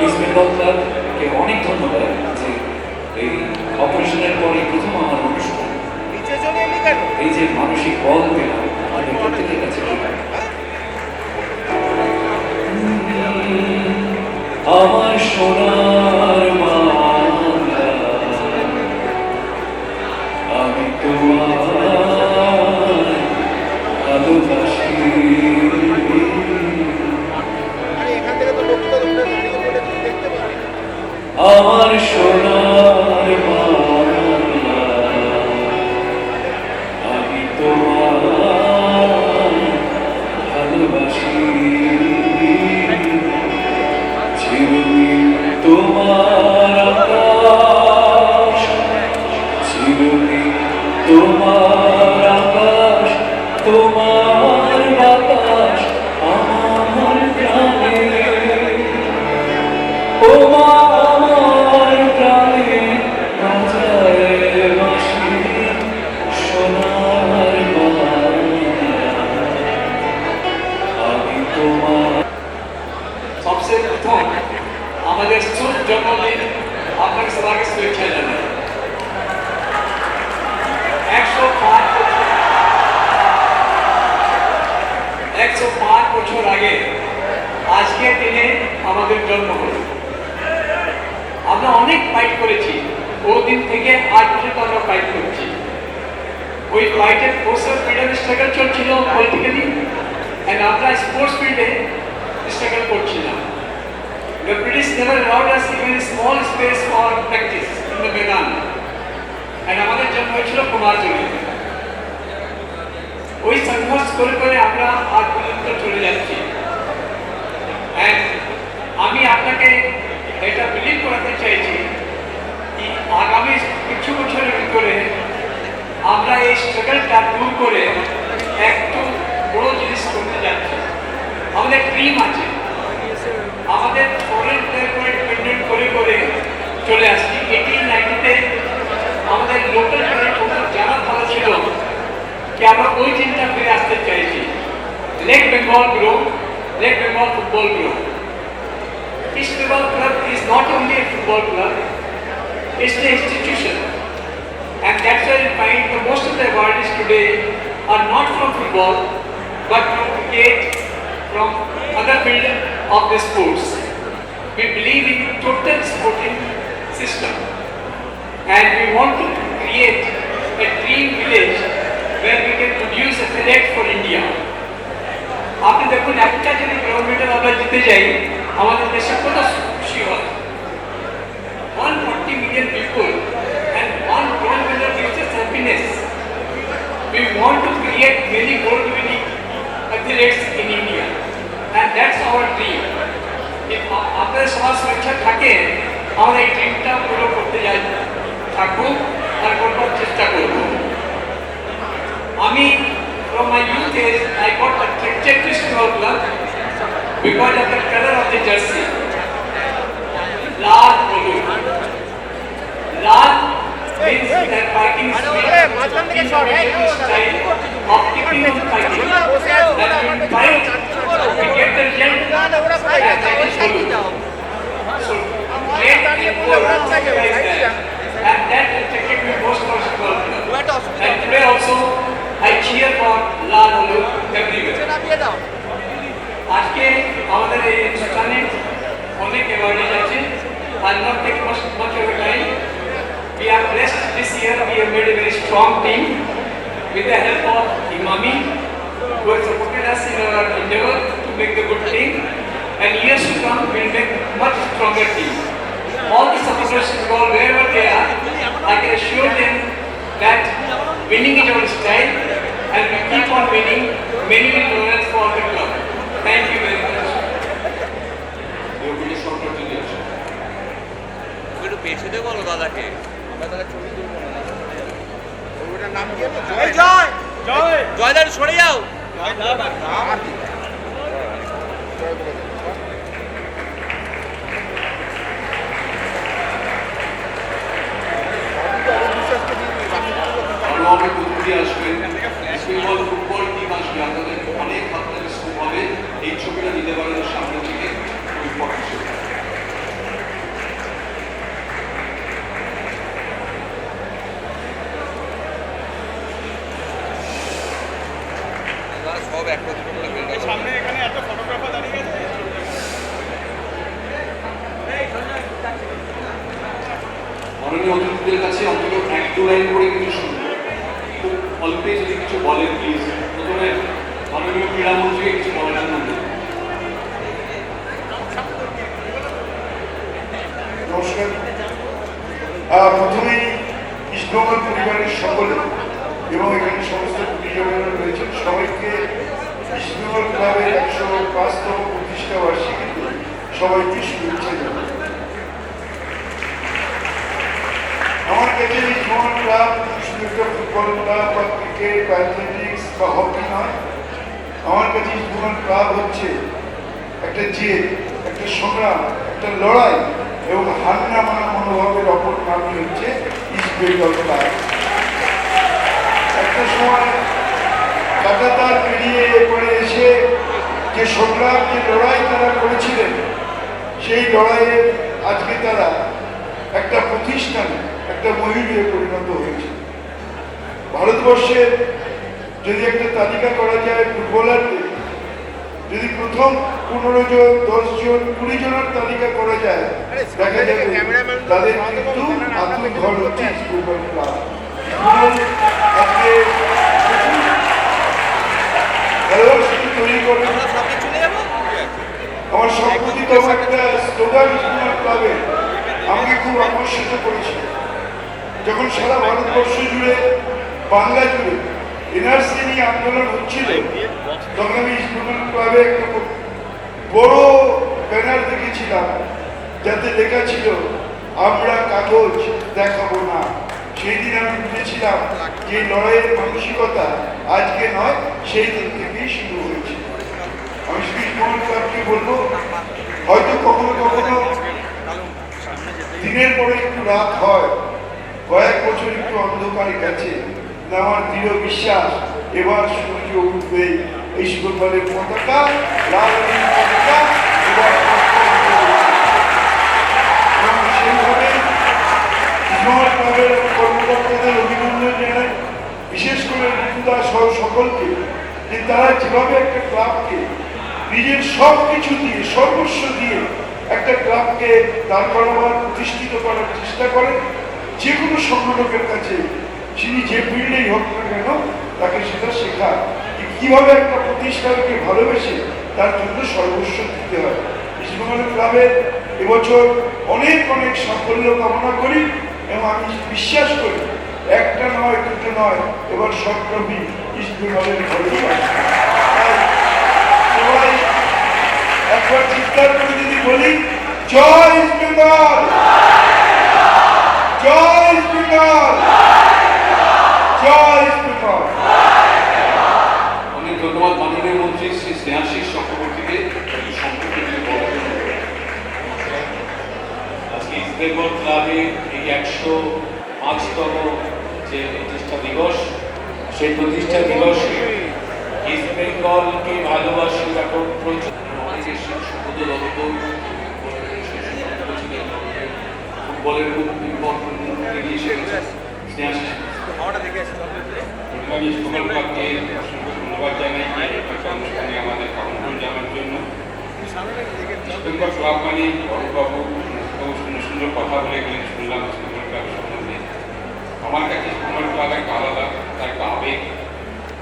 East Bengal ক্লাবকে অনেক ধন্যবাদ যে এই অপারেশনের পরে প্রথম আমার অনুষ্ঠান এই যে মানসিক বল পেলাম আমাদের প্রত্যেকের কাছে আমার সোনার আমার সোনার never allowed us even a small space for practice in the Medan. And আমাদের জন্ম হয়েছিল কুমারজলি ওই সংঘর্ষ করে করে আমরা আজ পর্যন্ত চলে যাচ্ছি। আমি আপনাকে এটা বিলিভ করাতে চাইছি আগামী কিছু বছরের ভিতরে আমরা এই স্ট্রাগলটা দূর করে একটু বড় জিনিস করতে যাচ্ছি। আমাদের ড্রিম আছে। আমাদের ফরেন প্লেয়ার ডিপেন্ডেন্ট করে করে চলে আসছি এইটিন নাইনটিতে আমাদের লোকাল প্লেয়ার প্রথম জানা ভালো ছিল কি আমরা ওই চিন্তা ফিরে আসতে চাইছি lake Bengal grow lake Bengal football grow East Bengal Club is not only a football club, it's an institution. And that's why you find the most of the awards today are not from football, but from cricket, from other field of the sports. We believe in total sporting system. And we want to create a dream village where we can produce a select for India. আপনি দেখুন একটা যদি gold medal আমরা জিতে যাই আমাদের দেশে কত খুশি হয় one forty million people and one gold medal gives us happiness. We want to create many gold winning athletes in India. And that's our dream. If আ- আপনাদের সবার শুভেচ্ছা থাকে আমরা এই ড্রিমটা পুরো করতে যাই থাকুক আর করবার চেষ্টা করব আমি from my youth age I got attracted to Small Club because of the color of the jersey. লাল হলুদ লাল means that fighting আরে spirit ওরে, style of keeping on fighting. That fight, we get the result that is. আজকে আমাদের এই অনুষ্ঠানে অনেক অ্যাওয়ার্ডেজ আছে আর not take much much of time We are blessed this year we have made a very strong team with the help of Imami who has supported us in our endeavor to make the good team involved wherever they are, I can assure them that winning is our style and we keep on winning. Many will for the club. Thank you very much. একটু পেছনে বলো দাদাকে ওটার নাম কি হলো? জয় জয় জয় জয়দার সরে যাও জয় বলে অনেক অতিথি আসবেন বেঙ্গল ফুটবল টিম আসবে আপনাদের অনেক আপনাদের স্কোপ হবে এই ছবিটা নিতে পারেন সামনে থেকে ওই ফটো একটা দুটো করে বেরোবে সামনে এখানে এত ফটোগ্রাফার দাঁড়িয়ে গেছে মাননীয় অতিথিদের কাছে অন্তত এক দু লাইন করে কিছু শুনব খুব অল্পে যদি কিছু বলেন প্লিজ প্রথমে মাননীয় ক্রীড়ামন্ত্রীকে কিছু বলার জন্য অনুরোধ। নমস্কার প্রথমেই পরিবারের সকলে এবং এখানে সমস্ত গুরুজনেরা রয়েছেন সবাইকে ইস্টবেঙ্গল ক্লাবের একশো পাঁচতম প্রতিষ্ঠা বার্ষিকীতে সবাইকে শুভেচ্ছা জানাই আমার কাছে ইস্টবেঙ্গল ক্লাব শুধু একটা ফুটবল ক্লাব বা ক্রিকেট বা অ্যাথলেটিক্স বা হকি নয় আমার কাছে ইস্টবেঙ্গল ক্লাব হচ্ছে একটা জেদ, একটা সংগ্রাম, একটা লড়াই এবং হার না মানা মনোভাবের অপর নামই হচ্ছে একটা সময় কাটাতার পেরিয়ে এরপরে এসে যে সংগ্রাম, যে লড়াই তারা করেছিলেন, সেই লড়াইয়ে আজকে তারা একটা প্রতিষ্ঠানে, একটা মহিলে পরিণত হয়েছে। ভারতবর্ষের যদি একটা তালিকা করা যায় ফুটবলারদের যদি প্রথম পনেরো জন দশ জন কুড়ি জনের তালিকা করা যায় দেখা যাবে ক্যামেরাম্যান তাদের কিন্তু কেননা নামটা তো ঘর বলতে হচ্ছে ফুটবল ক্লাব। আজকে তৈরি করে আমরা সম্প্রতিতম একটা স্লোগান ক্লাবে আমাকে খুব আকর্ষিত করেছিল যখন সারা ভারতবর্ষ জুড়ে বাংলা জুড়ে এনআরসি নিয়ে আন্দোলন হচ্ছিল। তখন আমি ফুটবল ক্লাবে একটা বড় ব্যানার দেখেছিলাম যাতে লেখা ছিল আমরা কাগজ দেখাবো না। সেই দিন আমি বুঝেছিলাম যে লড়াইয়ের মানসিকতা আজকে নয় সেই দিন থেকেই শুরু হয়েছে। আমি মোহন ক্লাবকে বলব হয়তো কখনো কখনো দিনের পরে একটু রাত হয় কয়েক বছর একটু অন্ধকারে গেছে। আমার দৃঢ় বিশ্বাস এবার সূর্য উঠবে। এই ফুটবলের পতাকা, লাল পতাকা কর্মকর্তাদের অভিনন্দন জানাই। বিশেষ করে ঋতুদা সহ সকলকে, যে তারা যেভাবে একটা ক্লাবকে নিজের সব কিছু দিয়ে, সর্বস্ব দিয়ে একটা ক্লাবকে দাঁড় করাবার, প্রতিষ্ঠিত করার চেষ্টা করেন যে কোনো সংগঠকের কাছে যিনি যে ফিল্ডেই হোক না কেন, তাকে সেটা শেখা। কীভাবে একটা প্রতিষ্ঠানকে ভালোবেসে তার জন্য সর্বস্ব দিতে হয়? ইস্টবেঙ্গল ক্লাবের এবছর অনেক অনেক সাফল্য কামনা করি এবং আমি বিশ্বাস করি একটা নয়, দুটো নয়, এবার সব ট্রফি ইস্টবেঙ্গলের ঘরে সবাই একবার চিৎকার করে যদি বলি, জয় ইস্ট বেঙ্গল জয় ইস্ট বেঙ্গল জয় ইস্ট বেঙ্গল অনেক ধন্যবাদ মাননীয় মন্ত্রী শ্রী স্নেহাশিস চক্রবর্তীকে আজকে ইস্ট বেঙ্গল ক্লাবের এই একশো পাঁচতম যে প্রতিষ্ঠা দিবস, সেই প্রতিষ্ঠা দিবসে ইস্ট বেঙ্গলকে ভালোবাসি এখন প্রচুর। ফুটবলের খুব ইম্পর্টেন্ট স্নেহাশিস আমি ক্লাবকে অসংখ্য ধন্যবাদ জানাই যে অনুষ্ঠানে আমাদের আমন্ত্রণ জানার জন্য ইস্ট ক্লাব মানে বড়বাবু সুন্দর সুন্দর কথা বলে গেলেন শুনলাম ইস্ট ক্লাব সম্বন্ধে আমার কাছে ইস্ট ক্লাব একটা আলাদা তার একটা আবেগ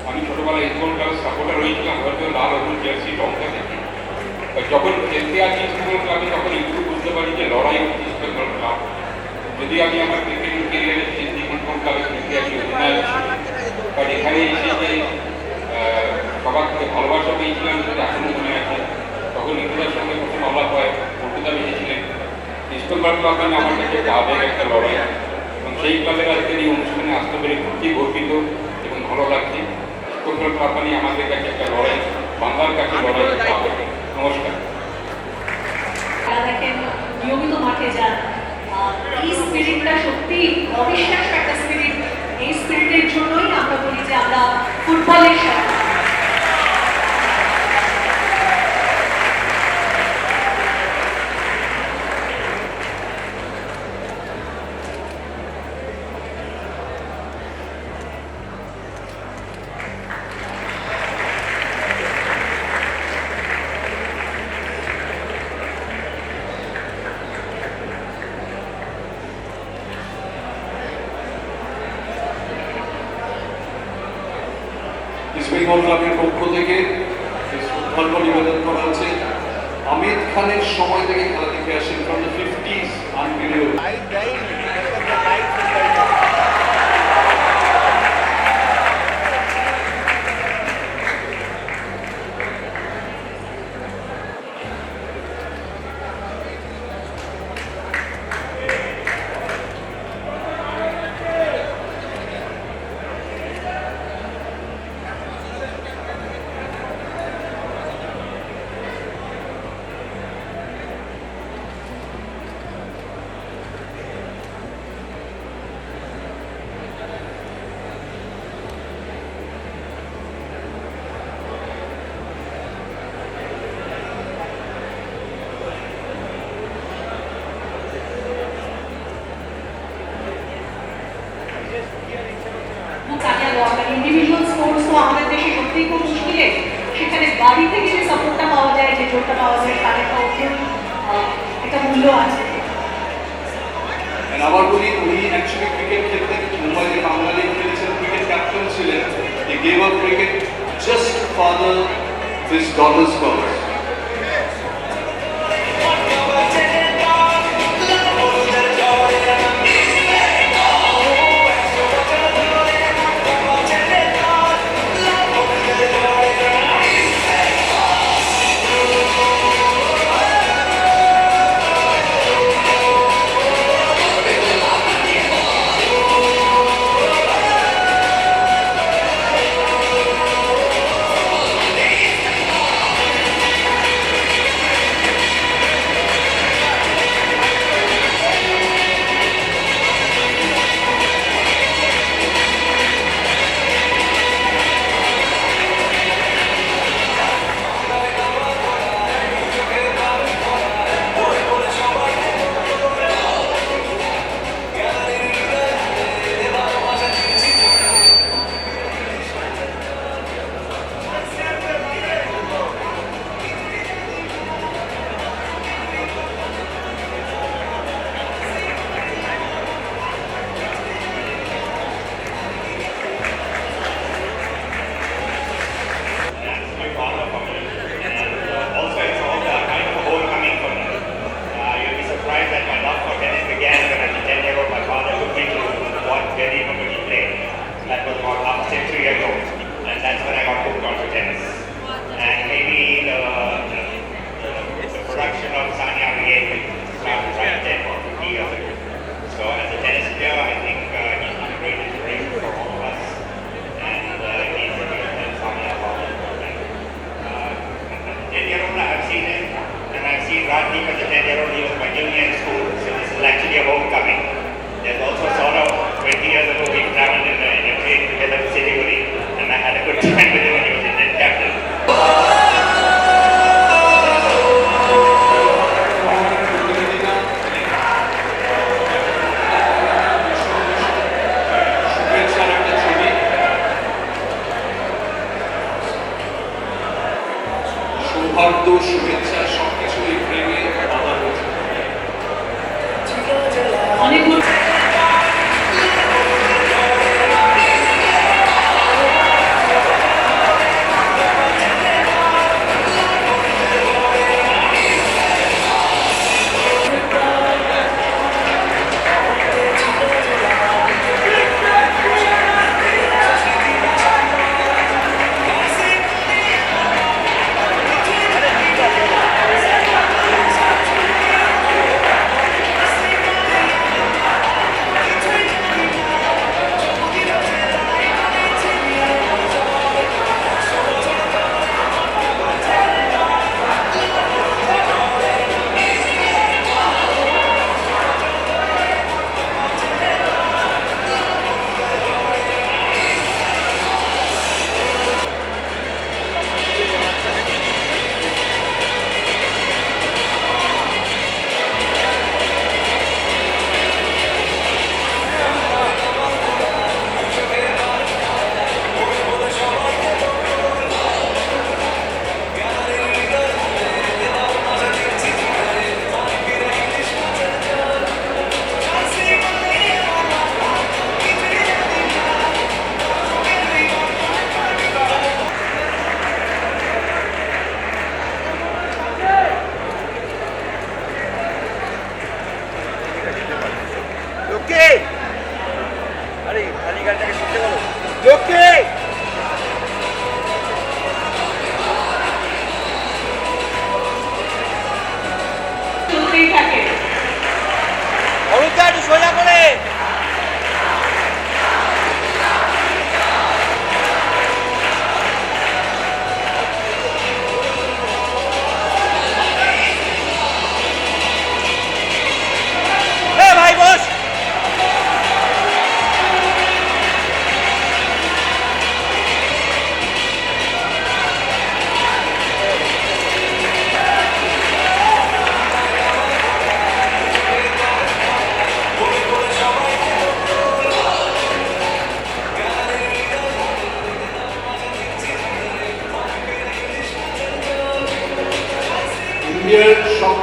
আমি ছোটবেলায় বেঙ্গল ক্লাবের সাপোর্টার হয়েছিলাম হয়তো লাল হলুদ জার্সি রংটা দেখে যখন খেলতে আসি ইস্ট ক্লাবে তখন একটু বুঝতে পারি যে লড়াই হচ্ছে ইস্ট ক্লাব যদি আমি আমার ক্রিকেটিং কেরিয়ারে তখন হয় কলকাতা এসেছিলেন আমার কাছে একটা লড়াই এবং অনুষ্ঠানে আসতে পেরে খুবই গর্বিত এবং ভালো লাগছে। আমাদের কাছে মুসলিমল ক্লাবের পক্ষ থেকে শ্রদ্ধার্ঘ নিবেদন করা হচ্ছে। আমির খানের সময় থেকে খেলা দেখে আসেন ফ্রম দ্য ফিফটিস আনবিলিও আবার বলি উনি অ্যাকচুয়ালি ক্রিকেট খেলতেন মুম্বাইয়ে বাঙালি খেলেছেন ক্রিকেট ক্যাপ্টেন ছিলেন he gave up cricket just for the this dollars cover Порту Швейцарського.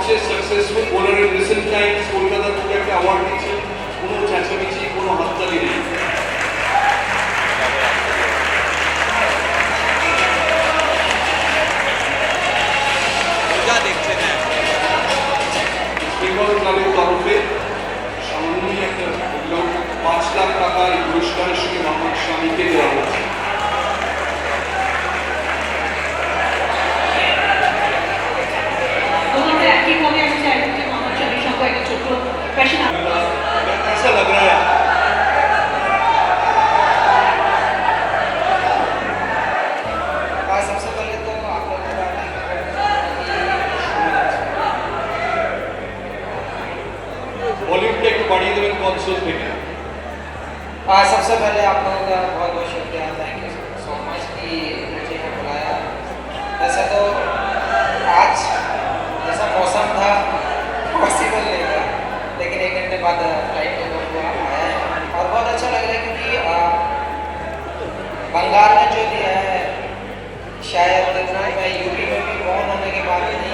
সবচেয়ে successful bowler recent times Kolkata থেকে একটা অ্যাওয়ার্ড পেয়েছে কোনো চাচামিচি কোনো হাততালি নেই। হ্যাঁ। পাঁচ লাখ টাকা এই পুরস্কারের সঙ্গে মোহাম্মদ স্বামীকে দেওয়া बंगाल ने जो दिया है शायद यूपी में भी फ़ोन होने के बाद